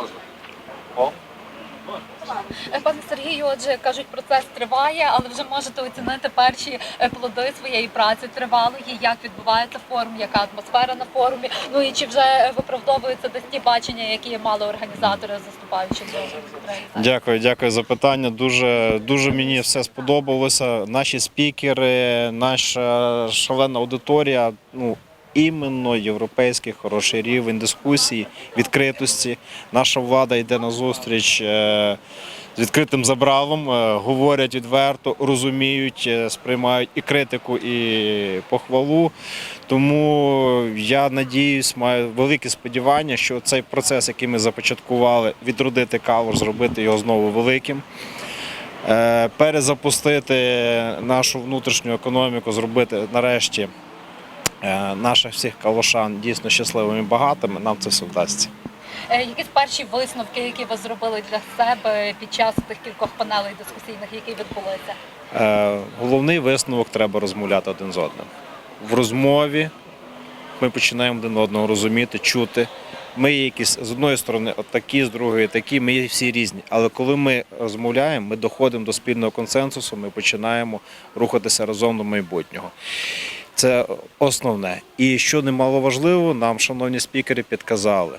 Можна. О, Е, Пане Сергію, отже, кажуть, процес триває, але вже можете оцінити перші е, плоди своєї праці тривалої, як відбувається форум, яка атмосфера на форумі. Ну і чи вже виправдовуються десь ті бачення, які мали організатори, заступаючи до? Дякую, дякую за питання. Дуже, дуже мені все сподобалося. Наші спікери, наша шалена аудиторія. Ну, іменно європейський хороший рівень дискусії, відкритості. Наша влада йде на зустріч е, з відкритим забралом, е, говорять відверто, розуміють, е, сприймають і критику, і похвалу. Тому я надіюсь, маю велике сподівання, що цей процес, який ми започаткували, відродити калуш, зробити його знову великим. Перезапустити нашу внутрішню економіку, зробити нарешті наших всіх калушан дійсно щасливими і багатими, нам це все вдасться. Е, Якісь перші висновки, які ви зробили для себе під час тих кількох панелей дискусійних, які відбулися? Е, Головний висновок треба розмовляти один з одним. В розмові ми починаємо один одного розуміти, чути. Ми є якісь з одної сторони такі, з другої такі, ми є всі різні. Але коли ми розмовляємо, ми доходимо до спільного консенсусу, ми починаємо рухатися разом до майбутнього. Це основне. І що немаловажливо, нам, шановні спікери, підказали: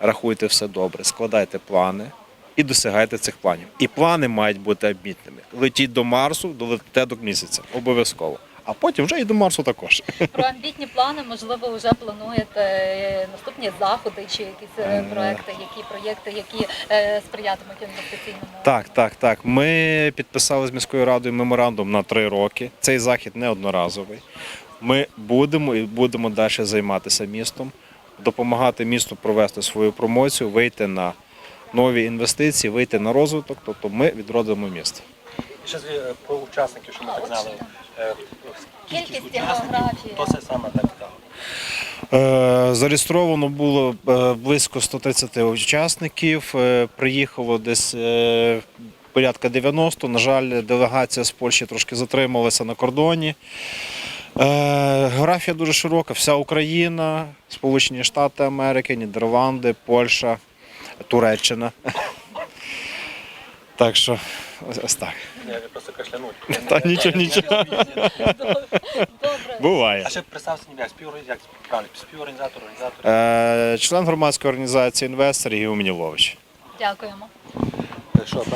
рахуйте все добре, складайте плани і досягайте цих планів. І плани мають бути обмітними. Летіть до Марсу, долетите до місяця. Обов'язково. А потім вже і до Марсу також. Про амбітні плани, можливо, вже плануєте е, наступні заходи чи якісь е, Е. проекти, які проєкти, які сприятимуть інвестиційному Так, так, так. Ми підписали з міською радою меморандум на три роки. Цей захід не одноразовий. Ми будемо і будемо далі займатися містом, допомагати місту провести свою промоцію, вийти на нові інвестиції, вийти на розвиток. Тобто ми відродимо місто. І ще е, про учасників, що ми так знали. Е, Кількість, географія. То це саме так цікаво. Е, Зареєстровано було близько 130 учасників. Приїхало десь порядка 90. На жаль, делегація з Польщі трошки затрималася на кордоні. Географія дуже широка. Вся Україна, Сполучені Штати Америки, Нідерланди, Польща, Туреччина. Так що ось- ось так. Я просто кашлянуть. Та нічого, нічого. Добре. Буває. А ще представся ніби як співорганізатор, як правильно, співорганізатор, організатор. Е, Член громадської організації інвестор Ігор Мінілович. Дякуємо. Що,